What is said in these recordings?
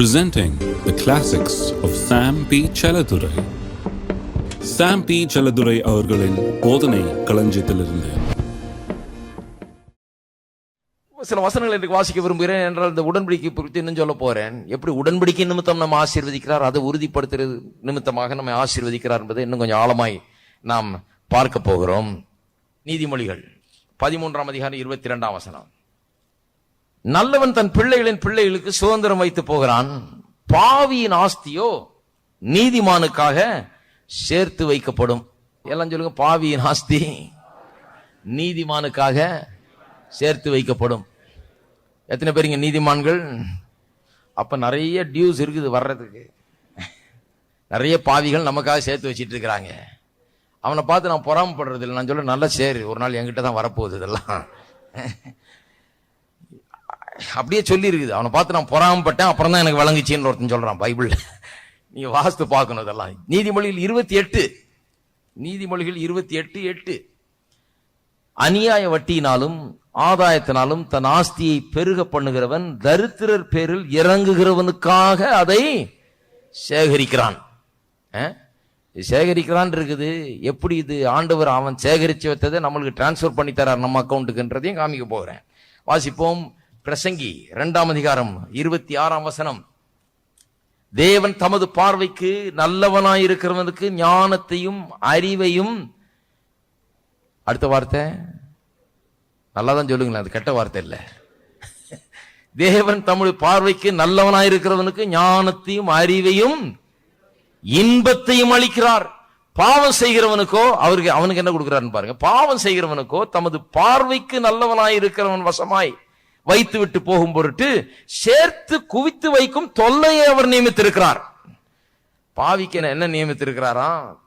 presenting the classics of Sam P. Chaladurai. Sam P Chelladurai அவர்களின் போதனை களஞ்சியத்திலிருந்து. சில வசனங்கள் எனக்கு வாசிக்க விரும்புகிறேன் என்றால் இந்த உடன்படிக்கை குறித்து இன்னும் சொல்ல போறேன். எப்படி உடன்படிக்கை நிமித்தம் நம்ம ஆசீர்வதிக்கிறார் அதை உறுதிப்படுத்துறது நிமித்தமாக நம்ம ஆசீர்வதிக்கிறார் என்பதை இன்னும் கொஞ்சம் ஆழமாய் நாம் பார்க்க போகிறோம். நீதிமொழிகள் பதிமூன்றாம் அதிகாரம் இருபத்தி இரண்டாம் வசனம். நல்லவன் தன் பிள்ளைகளின் பிள்ளைகளுக்கு சுதந்திரம் வைத்து போகிறான். பாவியின் ஆஸ்தியோ நீதிமானுக்காக சேர்த்து வைக்கப்படும். எல்லாம் சொல்லுங்க பாவியின் ஆஸ்தி நீதிமானுக்காக சேர்த்து வைக்கப்படும். எத்தனை பேருங்க நீதிமான்கள்? அப்ப நிறைய டியூஸ் இருக்குது வர்றதுக்கு. நிறைய பாவிகள் நமக்காக சேர்த்து வச்சிட்டு இருக்கிறாங்க. அவனை பார்த்து நான் பொறாமப்படுறது இல்லை. நான் சொல்ல நல்லா சரி. ஒரு நாள் என்கிட்ட தான் வரப்போகுது இதெல்லாம். அப்படியே சொல்லியிருக்குது. அவனை பார்த்து நான் பொறாமப்பட்டேன் அப்புறம் தான் எனக்கு விளங்குச்சின்னு ஒருத்தன் சொல்கிறான் பைபிள் நீ வாஸ்து பார்க்கணும் இதெல்லாம். நீதிமொழிகள் இருபத்தி எட்டு. நீதிமொழிகள் இருபத்தி எட்டு எட்டு. அநியாய வட்டியினாலும் ஆதாயத்தினாலும் தன் ஆஸ்தியை பெருக பண்ணுகிறவன் தரித்திரர் பேரில் இறங்குகிறவனுக்காக அதை சேகரிக்கிறான். சேகரிக்கிறான் இருக்குது. எப்படி இது? ஆண்டவர் அவன் சேகரித்து வைத்ததை நம்மளுக்கு டிரான்ஸ்ஃபர் பண்ணி தரார் நம்ம அக்கௌண்ட்டுக்குன்றதையும் காமிக்க போகிறேன் வாசிப்போம். பிரசங்கி இரண்டாம் அதிகாரம் இருபத்தி ஆறாம் வசனம். தேவன் தமது பார்வைக்கு நல்லவனாயிருக்கிறவனுக்கு ஞானத்தையும் அறிவையும் அடுத்த வார்த்தை. நல்லா தான் சொல்லுங்களேன் அது கெட்ட வார்த்தை இல்லை. தேவன் தமிழ் பார்வைக்கு நல்லவனாயிருக்கிறவனுக்கு ஞானத்தையும் அறிவையும் இன்பத்தையும் அளிக்கிறார். பாவம் செய்கிறவனுக்கோ அவருக்கு அவனுக்கு என்ன கொடுக்கிறாருன்னு பாருங்க. பாவம் செய்கிறவனுக்கோ தமது பார்வைக்கு நல்லவனாயிருக்கிறவன் வசமாய் வைத்து விட்டு போகும் பொருட்டு சேர்த்து குவித்து வைக்கும் தொல்லையை அவர் நியமித்திருக்கிறார். பாவிக்க என்ன- என்ன நியமித்திருக்கிறாராம்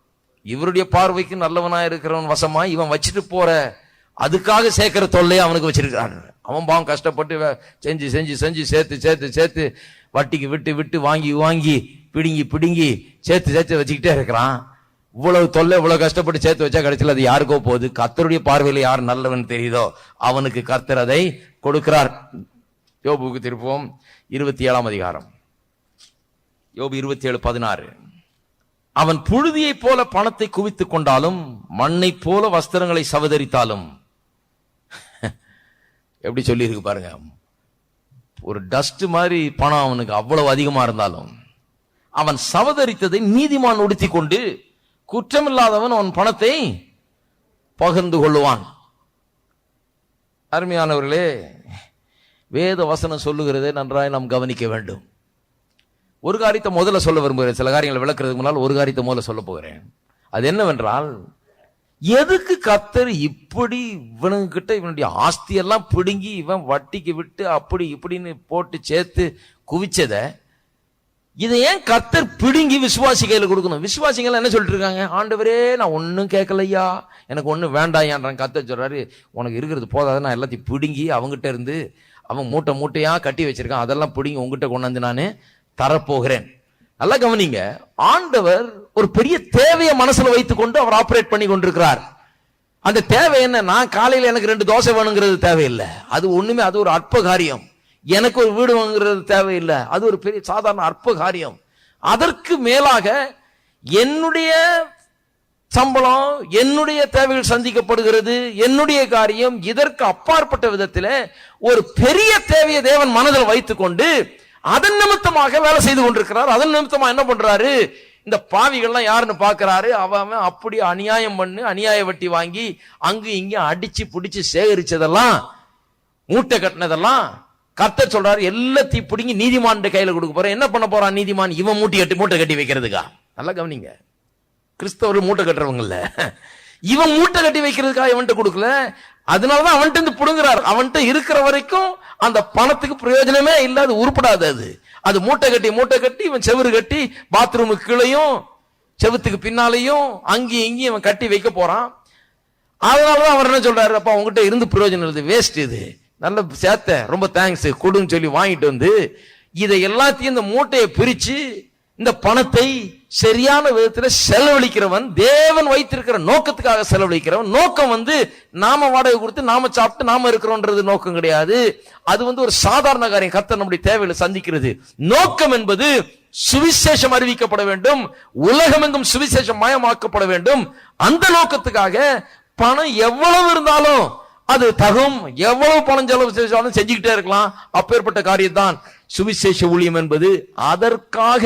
இவருடைய பார்வைக்கு நல்லவனா இருக்கிறவன் வசமா இவன் வச்சுட்டு போற அதுக்காக சேர்க்கிற தொல்லையை அவனுக்கு வச்சிருக்கிறான் அவன் பாவம் கஷ்டப்பட்டு செஞ்சு செஞ்சு செஞ்சு சேர்த்து சேர்த்து சேர்த்து வட்டிக்கு விட்டு விட்டு வாங்கி வாங்கி பிடுங்கி பிடுங்கி சேர்த்து சேர்த்து வச்சுக்கிட்டே இருக்கிறான். இவ்வளவு தொல்லை இவ்வளவு கஷ்டப்பட்டு சேர்த்து வச்சா கடைசியில் அது யாருக்கோ போகுது? கத்தருடைய பார்வையில் யார் நல்லவன் தெரியுதோ அவனுக்கு கர்த்தர் அதை கொடுக்கிறார். யோபுக்கு திருப்போம் இருபத்தி ஏழாம் அதிகாரம். யோபு இருபத்தி ஏழு பதினாறு. அவன் புழுதியைப் போல பணத்தை குவித்துக் கொண்டாலும் மண்ணைப் போல வஸ்திரங்களை சவதரித்தாலும். எப்படி சொல்லியிருக்கு பாருங்க. ஒரு டஸ்ட் மாதிரி பணம் அவனுக்கு அவ்வளவு அதிகமா இருந்தாலும் அவன் சவதரித்ததை நீதிமான் உடுத்தி கொண்டு குற்றமில்லாதவன் அவன் பணத்தை பகிர்ந்து கொள்ளுவான். அருமையானவர்களே வேத வசனம் சொல்லுகிறதை நன்றாய் நாம் கவனிக்க வேண்டும். ஒரு காரியத்தை முதல்ல சொல்ல விரும்புகிறேன். சில காரியங்களை விளக்குறதுக்கு முன்னால் ஒரு காரியத்தை முதல்ல சொல்ல போகிறேன். அது என்னவென்றால் எதுக்கு கத்தர் இப்படி இவனுங்கிட்ட இவனுடைய ஆஸ்தியெல்லாம் பிடுங்கி இவன் வட்டிக்கு விட்டு அப்படி இப்படின்னு போட்டு சேர்த்து குவிச்சதை இதை ஏன் கத்தர் பிடுங்கி விசுவாசி கொடுக்கணும்? விசுவாசிகள் என்ன சொல்லிட்டு இருக்காங்க ஆண்டவரே நான் ஒன்றும் கேட்கலையா? எனக்கு ஒன்றும் வேண்டாயான்றான் கத்தர் சொல்றாரு உனக்கு இருக்கிறது போதாது. நான் எல்லாத்தையும் பிடுங்கி அவங்ககிட்ட இருந்து அவன் மூட்டை மூட்டையாக கட்டி வச்சிருக்கான். அதெல்லாம் பிடுங்கி உங்ககிட்ட கொண்டாந்து நான் தரப்போகிறேன். நல்லா கவனிங்க. ஆண்டவர் ஒரு பெரிய தேவையை மனசுல வைத்துக்கொண்டு அவர் ஆப்ரேட் பண்ணி கொண்டிருக்கிறார். அந்த தேவை என்ன? நான் காலையில் எனக்கு ரெண்டு தோசை வேணுங்கிறது தேவையில்லை. அது ஒண்ணுமே அது ஒரு அற்ப காரியம் எனக்கு ஒரு வீடு வாங்குறது தேவையில்லை. அது ஒரு பெரிய சாதாரண அற்ப காரியம் அதற்கு மேலாக என்னுடைய சம்பளம் என்னுடைய தேவைகள் சந்திக்கப்படுகிறது என்னுடைய காரியம் இதற்கு அப்பாற்பட்ட விதத்தில் ஒரு பெரிய தேவையை தேவன் மனதில் வைத்துக்கொண்டு அதன் நிமித்தமாக வேலை செய்து கொண்டிருக்கிறார். அதன் நிமித்தமா என்ன பண்றாரு? இந்த பாவிகள்லாம் யாருன்னு பாக்குறாரு அவன் அப்படி அநியாயம் பண்ணு அநியாய வட்டி வாங்கி அங்கு இங்கே அடிச்சு பிடிச்சு சேகரிச்சதெல்லாம் மூட்டை கட்டினதெல்லாம் கர்த்தர் சொல்றாரு எல்லாத்தையும் பிடிங்கி நீதிமான் கையில கொடுக்க போறேன். என்ன பண்ண போறான் நீதிமான்? இவன் மூட்டை கட்டி மூட்டை கட்டி வைக்கிறதுக்கா? நல்லா கவனிங்க. கிறிஸ்தவர் மூட்டை கட்டுறவங்கல்ல. இவன் மூட்டை கட்டி வைக்கிறதுக்காக இவன்கிட்ட கொடுக்கல. அதனாலதான் அவன்கிட்ட இருந்து புடுங்குறாரு. அவன்கிட்ட இருக்கிற வரைக்கும் அந்த பணத்துக்கு பிரயோஜனமே இல்ல உருப்படாது அது. அது மூட்டை கட்டி மூட்டை கட்டி இவன் செவுரு கட்டி பாத்ரூமுக்கு கீழையும் செவுத்துக்கு பின்னாலையும் அங்கேயும் இங்கேயும் இவன் கட்டி வைக்க போறான். அதனாலதான் அவர் என்ன சொல்றாரு? அப்பா உங்ககிட்ட இருந்து பிரயோஜனம் இல்லை. வேஸ்ட் இது. நல்ல சேர்த்த ரொம்ப தேங்க்ஸ் கொடுன்னு சொல்லி வாங்கிட்டு வந்து இதை எல்லாத்தையும் இந்த மூட்டையை பிரித்து இந்த பணத்தை சரியான விதத்தில் செலவழிக்கிறவன் தேவன் வைத்திருக்கிற நோக்கத்துக்காக செலவழிக்கிறவன் நோக்கம் வந்து நாம வாடகை கொடுத்து நாம சாப்பிட்டு நாம இருக்கிறோன்றது நோக்கம் கிடையாது. அது வந்து ஒரு சாதாரண காரியம். கத்த நம்முடைய தேவையில சந்திக்கிறது. நோக்கம் என்பது சுவிசேஷம் அறிவிக்கப்பட வேண்டும். உலகமெங்கும் சுவிசேஷம் மயமாக்கப்பட வேண்டும். அந்த நோக்கத்துக்காக பணம் எவ்வளவு இருந்தாலும் அது தகும். எவ்வளவு பணம் செலவு செஞ்சாலும் செஞ்சுக்கிட்டே இருக்கலாம். அப்பேற்பட்ட காரியம் தான் சுவிசேஷ ஊழியம் என்பது அதற்காக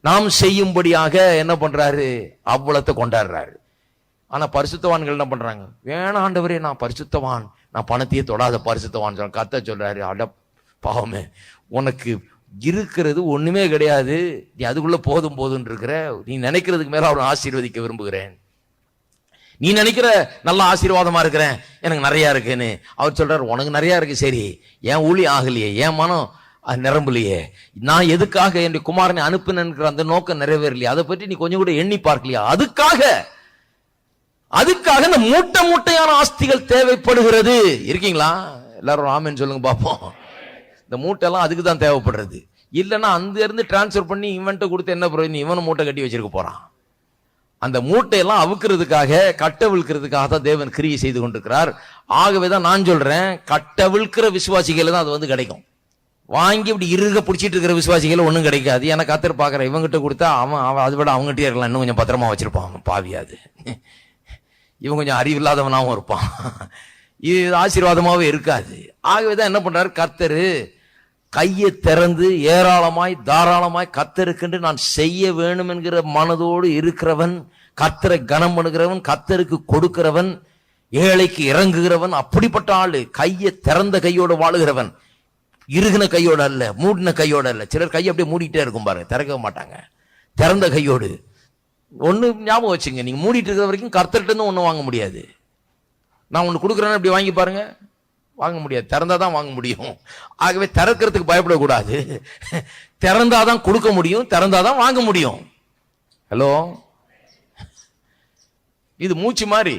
நாம் செய்யும்படியாக என்ன பண்றாரு? அவ்வளத்தை கொண்டாடுறாரு. ஆனா பரிசுத்தவான்கள் என்ன பண்றாங்க? வேணாண்டவரே நான் பரிசுத்தவான். நான் பணத்தையே தொடாத பரிசுத்தவான் சொல்ல கத்த சொல்றாரு அட பாவமே உனக்கு இருக்கிறது ஒண்ணுமே கிடையாது. நீ அதுக்குள்ள போதும் போதுன்னு இருக்கிற நீ நினைக்கிறதுக்கு மேல அவனை ஆசீர்வதிக்க விரும்புகிறேன். நீ நினைக்கிற நல்ல ஆசீர்வாதமா இருக்கிறேன்? எனக்கு நிறையா இருக்குன்னு. அவர் சொல்றாரு உனக்கு நிறையா இருக்கு சரி. என் ஊழி ஆகலையே என் மனம் அது நிரம்பலையே. நான் எதுக்காக என்னுடைய குமாரனை அனுப்பினேங்கிற அந்த நோக்கம் நிறைவேறலையே? அதை பற்றி நீ கொஞ்சம் கூட எண்ணி பார்க்கலையா? அதுக்காக அதுக்காக இந்த மூட்டை மூட்டையான ஆஸ்திகள் தேவைப்படுகிறது. இருக்கீங்களா? எல்லாரும் ஆமென்னு சொல்லுங்க பார்ப்போம் இந்த மூட்டைலாம் அதுக்கு தான் தேவைப்படுறது. இல்லைன்னா அந்த இருந்து டிரான்ஸ்ஃபர் பண்ணி இவன்ட்ட கொடுத்து என்ன பிரயோஜனம்? இவனை மூட்டை கட்டி வச்சிருக்க போறான். அந்த மூட்டையெல்லாம் அவுக்கிறதுக்காக கட்டவிழ்க்கிறதுக்காக தான் தேவன் கிரியை செய்து கொண்டிருக்கிறார். ஆகவே தான் நான் சொல்றேன் கட்டவிழ்க்கிற விசுவாசிகள் தான் அது வந்து கிடைக்கும். வாங்கி இப்படி இருக பிடிச்சிட்டு இருக்கிற விசுவாசிகள் ஒன்றும் கிடைக்காது. ஏன்னா கத்தர் பார்க்குறேன் இவங்ககிட்ட கொடுத்தா அவன் அவன் அதை விட அவங்ககிட்டயே இருக்கலாம். இன்னும் கொஞ்சம் பத்திரமா வச்சிருப்பான் அவன் பாவியாது இவன் கொஞ்சம் அறிவில்லாதவனாகவும் இருப்பான். இது ஆசீர்வாதமாகவே இருக்காது. ஆகவே தான் என்ன பண்ணுறாரு கர்த்தரு கையை திறந்து ஏராளமாய் தாராளமாய் கத்தருக்கென்று நான் செய்ய வேணும் என்கிற மனதோடு இருக்கிறவன் கத்தரை கனம் பண்ணுகிறவன் கத்தருக்கு கொடுக்கிறவன் ஏழைக்கு இறங்குகிறவன் அப்படிப்பட்ட ஆளு கையை திறந்த கையோடு வாழுகிறவன். இறுகின கையோட அல்ல மூடின கையோட அல்ல. சிலர் கையை அப்படியே மூடிட்டே இருக்கும் பாருங்க திறக்க மாட்டாங்க. திறந்த கையோடு. ஒன்று ஞாபகம் வச்சுங்க நீங்கள் மூடிட்டு இருக்கிற வரைக்கும் கர்த்தர்கிட்ட இருந்து ஒன்றும் வாங்க முடியாது. நான் ஒன்று கொடுக்குறேன்னு அப்படி வாங்கி பாருங்க. வாங்க முடியாது. திறந்தா தான் வாங்க முடியும். ஆகவே திறக்கிறதுக்கு பயப்படக்கூடாது. திறந்தாதான் கொடுக்க முடியும். திறந்தாதான் வாங்க முடியும். ஹலோ? இது மூச்சு மாதிரி.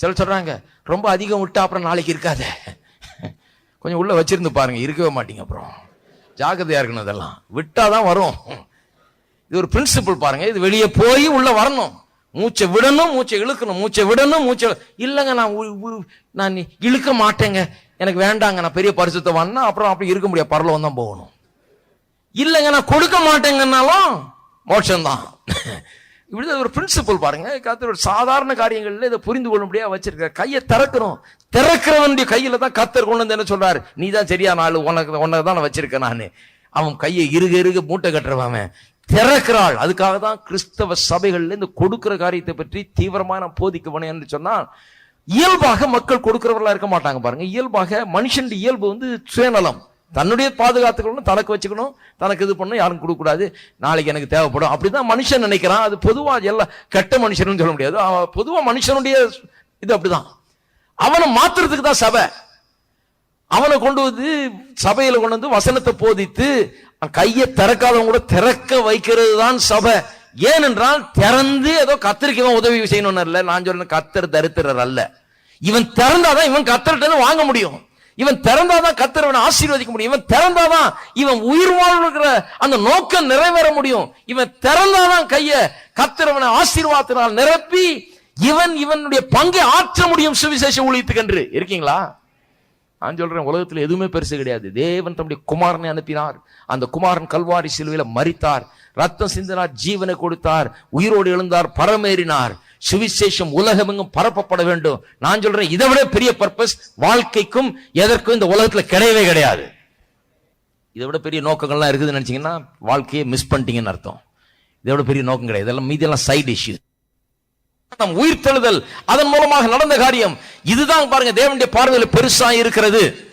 சில சொல்கிறாங்க ரொம்ப அதிகம் விட்டா அப்புறம் நாளைக்கு இருக்காத. கொஞ்சம் உள்ளே வச்சிருந்து பாருங்கள் இருக்கவே மாட்டீங்க அப்புறம். ஜாக்கிரதையாக இருக்கணும் இதெல்லாம் விட்டாதான் வரும். இது ஒரு பிரின்சிபல் பாருங்கள் இது வெளியே போய் உள்ளே வரணும். மூச்சை விடணும் மூச்சை இழுக்கணும். மூச்சை விடணும் மூச்சை இல்லைங்க நான் நான் இழுக்க மாட்டேங்க. எனக்கு வேண்டாங்க நான் பெரிய பரிசுத்தவான்னா அப்புறம் அப்படி இருக்க முடியாது. பரலவம் தான் போகணும். இல்லைங்க நான் கொடுக்க மாட்டேங்கன்னாலும் மோட்சம்தான். இப்படி ஒரு பிரின்சிபல் பாருங்க. கத்தர் ஒரு சாதாரண காரியங்கள்ல இதை புரிந்து கொள்ள முடியாது வச்சிருக்க கையை திறக்கணும். திறக்கிறவனுடைய கையில தான் கத்தர் கொண்டு வந்து என்ன சொல்றாரு? நீ தான் சரியான ஆளு உனக்கு உனக்கு தான் நான் வச்சிருக்கேன் நான். அவன் கையை இறுக இறுக மூட்டை கட்டுறவன் திறக்கிறாள். அதுக்காக தான் கிறிஸ்தவ சபைகள்ல இந்த கொடுக்கிற காரியத்தை பற்றி தீவிரமாக நான் போதிக்க போனேன் என்று சொன்னால் இயல்பாக மக்கள் கொடுக்கிறவர்களா இருக்க மாட்டாங்க பாருங்க. இயல்பாக மனுஷனுடைய இயல்பு வந்து சுயநலம். தன்னுடைய பாதுகாத்துக்கணும் தனக்கு வச்சுக்கணும் தனக்கு இது பண்ணணும் யாரும் கொடுக்கக்கூடாது. நாளைக்கு எனக்கு தேவைப்படும். அப்படிதான் மனுஷன் நினைக்கிறான். அது பொதுவா எல்லா கெட்ட மனுஷன் சொல்ல முடியாது. அவன் பொதுவா மனுஷனுடைய இது அப்படிதான். அவனை மாத்துறதுக்கு தான் சபை. அவனை கொண்டு வந்து சபையில கொண்டு வந்து வசனத்தை போதித்து கையை திறக்காதவங்க கூட திறக்க வைக்கிறது தான் சபை. ஏனென்றால் திறந்து ஏதோ கத்தருக்கு இவன் உதவி செய்யணும்னு இல்லை நான் சொல்றேன் கத்தர் தரித்திரர் அல்ல. இவன் திறந்தாதான் இவன் கத்தர்கிட்ட வாங்க முடியும். இவன் திறந்தாதான் கத்தரவனை ஆசீர்வதிக்க முடியும். இவன் திறந்தாதான் இவன் உயிர் வாழ்கிற அந்த நோக்கம் நிறைவேற முடியும். இவன் திறந்தாதான் கைய கத்திரவனை ஆசீர்வாதத்தினால் நிரப்பி இவன் இவனுடைய பங்கை ஆற்ற முடியும் சுவிசேஷ ஊழியத்துக்கென்று. இருக்கீங்களா? நான் சொல்கிறேன் உலகத்தில் எதுவுமே பெருசு கிடையாது. தேவன் தம்முடைய குமாரனை அனுப்பினார். அந்த குமாரன் கல்வாரி சிலுவையில் மறித்தார் ரத்தம் சிந்தினார் ஜீவனை கொடுத்தார். உயிரோடு எழுந்தார் பரமேறினார். சுவிசேஷம் உலகமெங்கும் பரப்பப்பட வேண்டும். நான் சொல்கிறேன் இதை விட பெரிய பர்பஸ் வாழ்க்கைக்கும் எதற்கும் இந்த உலகத்தில் கிடையவே கிடையாது. இதை விட பெரிய நோக்கங்கள்லாம் இருக்குதுன்னு நினச்சிங்கன்னா வாழ்க்கையை மிஸ் பண்ணிட்டீங்கன்னு அர்த்தம். இதை விட பெரிய நோக்கம் கிடையாது. இதெல்லாம் மீதியெல்லாம் சைடு இஷ்யூ உயிர் தழுதல் அதன் மூலமாக நடந்த காரியம். இதுதான் பாருங்க தேவனுடைய பார்வையில் பெருசா இருக்கிறது.